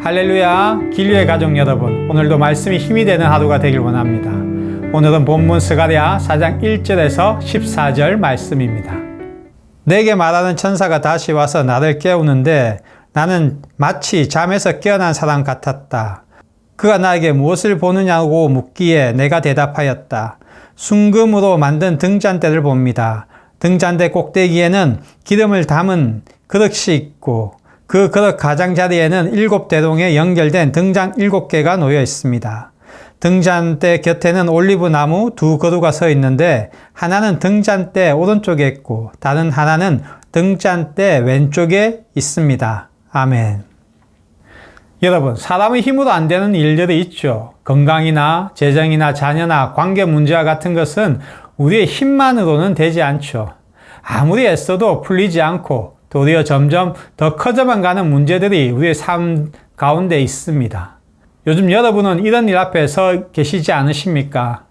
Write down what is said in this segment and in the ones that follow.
할렐루야. 길류의 가족 여러분 오늘도 말씀이 힘이 되는 하루가 되길 원합니다. 오늘은 본문 스가랴 4장 1절에서 14절 말씀입니다. 내게 말하는 천사가 다시 와서 나를 깨우는데 나는 마치 잠에서 깨어난 사람 같았다. 그가 나에게 무엇을 보느냐고 묻기에 내가 대답하였다. 순금으로 만든 등잔대를 봅니다. 등잔대 꼭대기에는 기름을 담은 그릇이 있고 그 그릇 가장자리에는 일곱 대동에 연결된 등잔 일곱 개가 놓여 있습니다. 등잔대 곁에는 올리브 나무 두 그루가 서 있는데 하나는 등잔대 오른쪽에 있고 다른 하나는 등잔대 왼쪽에 있습니다. 아멘. 여러분, 사람의 힘으로 안 되는 일들이 있죠. 건강이나 재정이나 자녀나 관계 문제와 같은 것은 우리의 힘만으로는 되지 않죠. 아무리 애써도 풀리지 않고 도리어 점점 더 커져만 가는 문제들이 우리의 삶 가운데 있습니다. 요즘 여러분은 이런 일 앞에 서 계시지 않으십니까?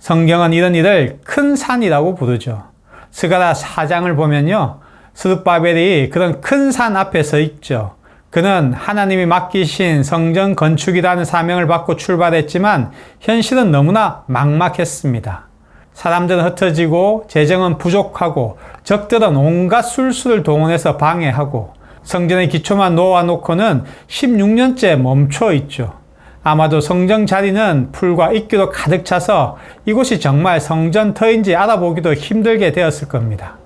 성경은 이런 일을 큰 산이라고 부르죠. 스가라 4장을 보면요. 스룹바벨이 그런 큰 산 앞에 서 있죠. 그는 하나님이 맡기신 성전 건축이라는 사명을 받고 출발했지만 현실은 너무나 막막했습니다. 사람들은 흩어지고 재정은 부족하고 적들은 온갖 술수를 동원해서 방해하고 성전의 기초만 놓아놓고는 16년째 멈춰 있죠. 아마도 성전 자리는 풀과 이끼로 가득 차서 이곳이 정말 성전터인지 알아보기도 힘들게 되었을 겁니다.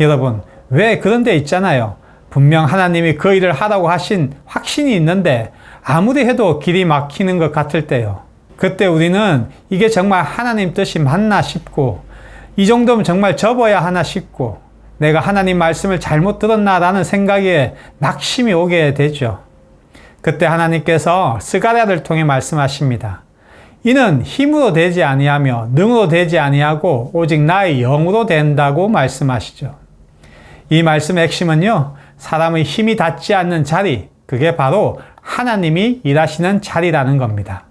여러분, 왜 그런 데 있잖아요. 분명 하나님이 그 일을 하라고 하신 확신이 있는데 아무리 해도 길이 막히는 것 같을 때요. 그때 우리는 이게 정말 하나님 뜻이 맞나 싶고 이 정도면 정말 접어야 하나 싶고 내가 하나님 말씀을 잘못 들었나라는 생각에 낙심이 오게 되죠. 그때 하나님께서 스가랴를 통해 말씀하십니다. 이는 힘으로 되지 아니하며 능으로 되지 아니하고 오직 나의 영으로 된다고 말씀하시죠. 이 말씀의 핵심은요. 사람의 힘이 닿지 않는 자리, 그게 바로 하나님이 일하시는 자리라는 겁니다.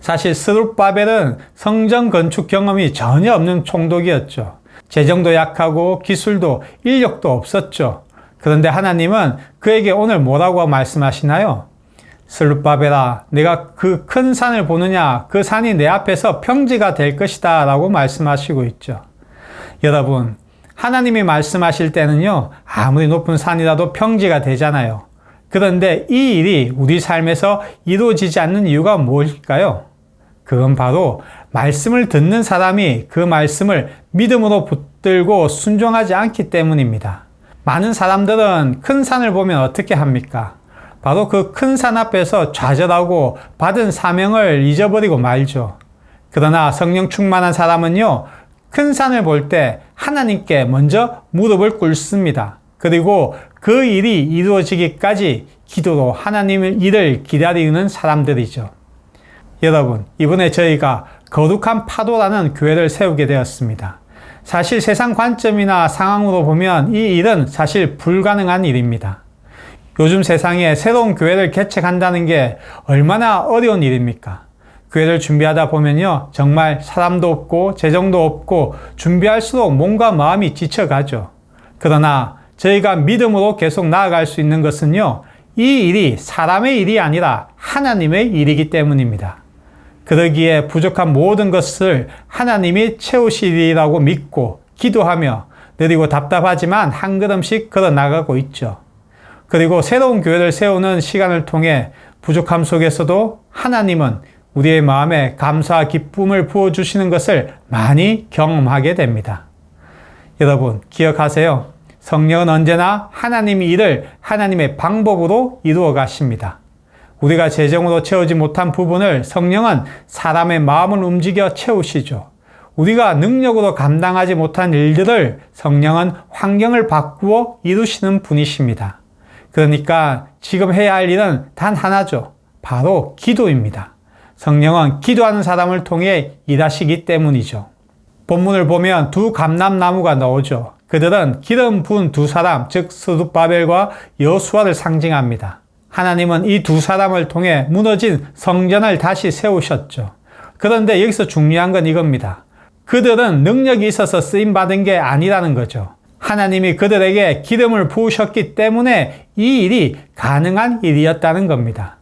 사실 스룹바벨은 성전 건축 경험이 전혀 없는 총독이었죠. 재정도 약하고 기술도 인력도 없었죠. 그런데 하나님은 그에게 오늘 뭐라고 말씀하시나요? 스룹바벨아, 내가 그 큰 산을 보느냐? 그 산이 내 앞에서 평지가 될 것이다. 라고 말씀하시고 있죠. 여러분, 하나님이 말씀하실 때는요, 아무리 높은 산이라도 평지가 되잖아요. 그런데 이 일이 우리 삶에서 이루어지지 않는 이유가 무엇일까요? 그건 바로 말씀을 듣는 사람이 그 말씀을 믿음으로 붙들고 순종하지 않기 때문입니다. 많은 사람들은 큰 산을 보면 어떻게 합니까? 바로 그 큰 산 앞에서 좌절하고 받은 사명을 잊어버리고 말죠. 그러나 성령 충만한 사람은요, 큰 산을 볼 때 하나님께 먼저 무릎을 꿇습니다. 그리고 그 일이 이루어지기까지 기도로 하나님의 일을 기다리는 사람들이죠. 여러분, 이번에 저희가 거룩한 파도라는 교회를 세우게 되었습니다. 사실 세상 관점이나 상황으로 보면 이 일은 사실 불가능한 일입니다. 요즘 세상에 새로운 교회를 개척한다는 게 얼마나 어려운 일입니까? 교회를 준비하다 보면요. 정말 사람도 없고 재정도 없고 준비할수록 몸과 마음이 지쳐가죠. 그러나 저희가 믿음으로 계속 나아갈 수 있는 것은요. 이 일이 사람의 일이 아니라 하나님의 일이기 때문입니다. 그러기에 부족한 모든 것을 하나님이 채우시리라고 믿고 기도하며 느리고 답답하지만 한 걸음씩 걸어 나가고 있죠. 그리고 새로운 교회를 세우는 시간을 통해 부족함 속에서도 하나님은 우리의 마음에 감사와 기쁨을 부어주시는 것을 많이 경험하게 됩니다. 여러분, 기억하세요. 성령은 언제나 하나님의 일을 하나님의 방법으로 이루어 가십니다. 우리가 재정으로 채우지 못한 부분을 성령은 사람의 마음을 움직여 채우시죠. 우리가 능력으로 감당하지 못한 일들을 성령은 환경을 바꾸어 이루시는 분이십니다. 그러니까 지금 해야 할 일은 단 하나죠. 바로 기도입니다. 성령은 기도하는 사람을 통해 일하시기 때문이죠. 본문을 보면 두 감람나무가 나오죠. 그들은 기름 부은 두 사람, 즉 스룹바벨과 여수아를 상징합니다. 하나님은 이 두 사람을 통해 무너진 성전을 다시 세우셨죠. 그런데 여기서 중요한 건 이겁니다. 그들은 능력이 있어서 쓰임 받은 게 아니라는 거죠. 하나님이 그들에게 기름을 부으셨기 때문에 이 일이 가능한 일이었다는 겁니다.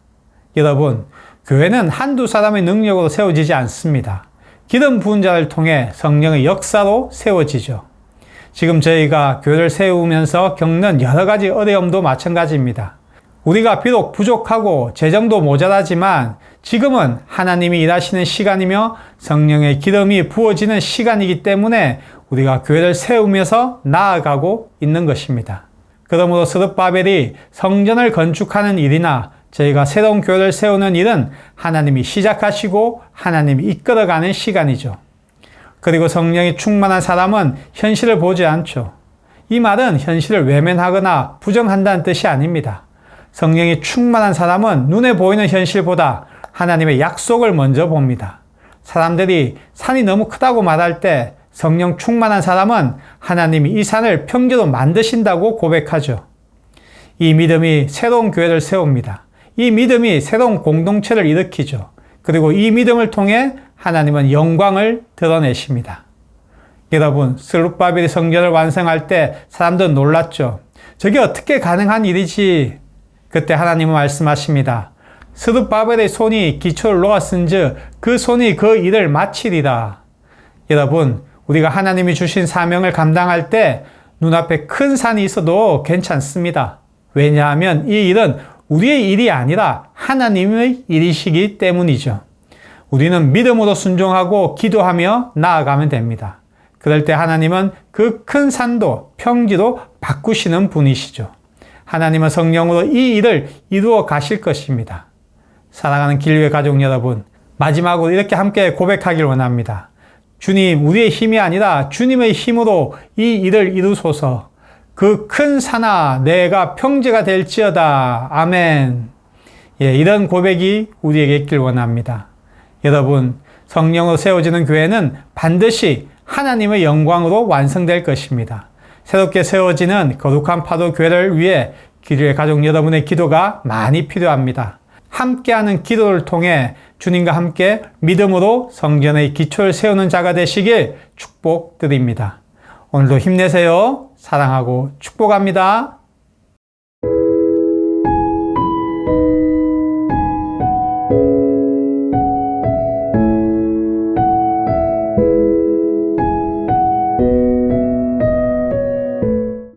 여러분, 교회는 한두 사람의 능력으로 세워지지 않습니다. 기름 부은 자를 통해 성령의 역사로 세워지죠. 지금 저희가 교회를 세우면서 겪는 여러 가지 어려움도 마찬가지입니다. 우리가 비록 부족하고 재정도 모자라지만 지금은 하나님이 일하시는 시간이며 성령의 기름이 부어지는 시간이기 때문에 우리가 교회를 세우면서 나아가고 있는 것입니다. 그러므로 스룹바벨이 성전을 건축하는 일이나 저희가 새로운 교회를 세우는 일은 하나님이 시작하시고 하나님이 이끌어가는 시간이죠. 그리고 성령이 충만한 사람은 현실을 보지 않죠. 이 말은 현실을 외면하거나 부정한다는 뜻이 아닙니다. 성령이 충만한 사람은 눈에 보이는 현실보다 하나님의 약속을 먼저 봅니다. 사람들이 산이 너무 크다고 말할 때 성령 충만한 사람은 하나님이 이 산을 평지로 만드신다고 고백하죠. 이 믿음이 새로운 교회를 세웁니다. 이 믿음이 새로운 공동체를 일으키죠. 그리고 이 믿음을 통해 하나님은 영광을 드러내십니다. 여러분, 슬룹바벨이 성전을 완성할 때 사람들은 놀랐죠. 저게 어떻게 가능한 일이지? 그때 하나님은 말씀하십니다. 스룹바벨의 손이 기초를 놓았은즉 그 손이 그 일을 마치리라. 여러분, 우리가 하나님이 주신 사명을 감당할 때 눈앞에 큰 산이 있어도 괜찮습니다. 왜냐하면 이 일은 우리의 일이 아니라 하나님의 일이시기 때문이죠. 우리는 믿음으로 순종하고 기도하며 나아가면 됩니다. 그럴 때 하나님은 그 큰 산도 평지로 바꾸시는 분이시죠. 하나님은 성령으로 이 일을 이루어 가실 것입니다. 사랑하는 길외 가족 여러분, 마지막으로 이렇게 함께 고백하길 원합니다. 주님, 우리의 힘이 아니라 주님의 힘으로 이 일을 이루소서. 그 큰 산아, 내가 평지가 될지어다. 아멘. 예, 이런 고백이 우리에게 있길 원합니다. 여러분, 성령으로 세워지는 교회는 반드시 하나님의 영광으로 완성될 것입니다. 새롭게 세워지는 거룩한 파도 교회를 위해 기도의 가족 여러분의 기도가 많이 필요합니다. 함께하는 기도를 통해 주님과 함께 믿음으로 성전의 기초를 세우는 자가 되시길 축복드립니다. 오늘도 힘내세요. 사랑하고 축복합니다.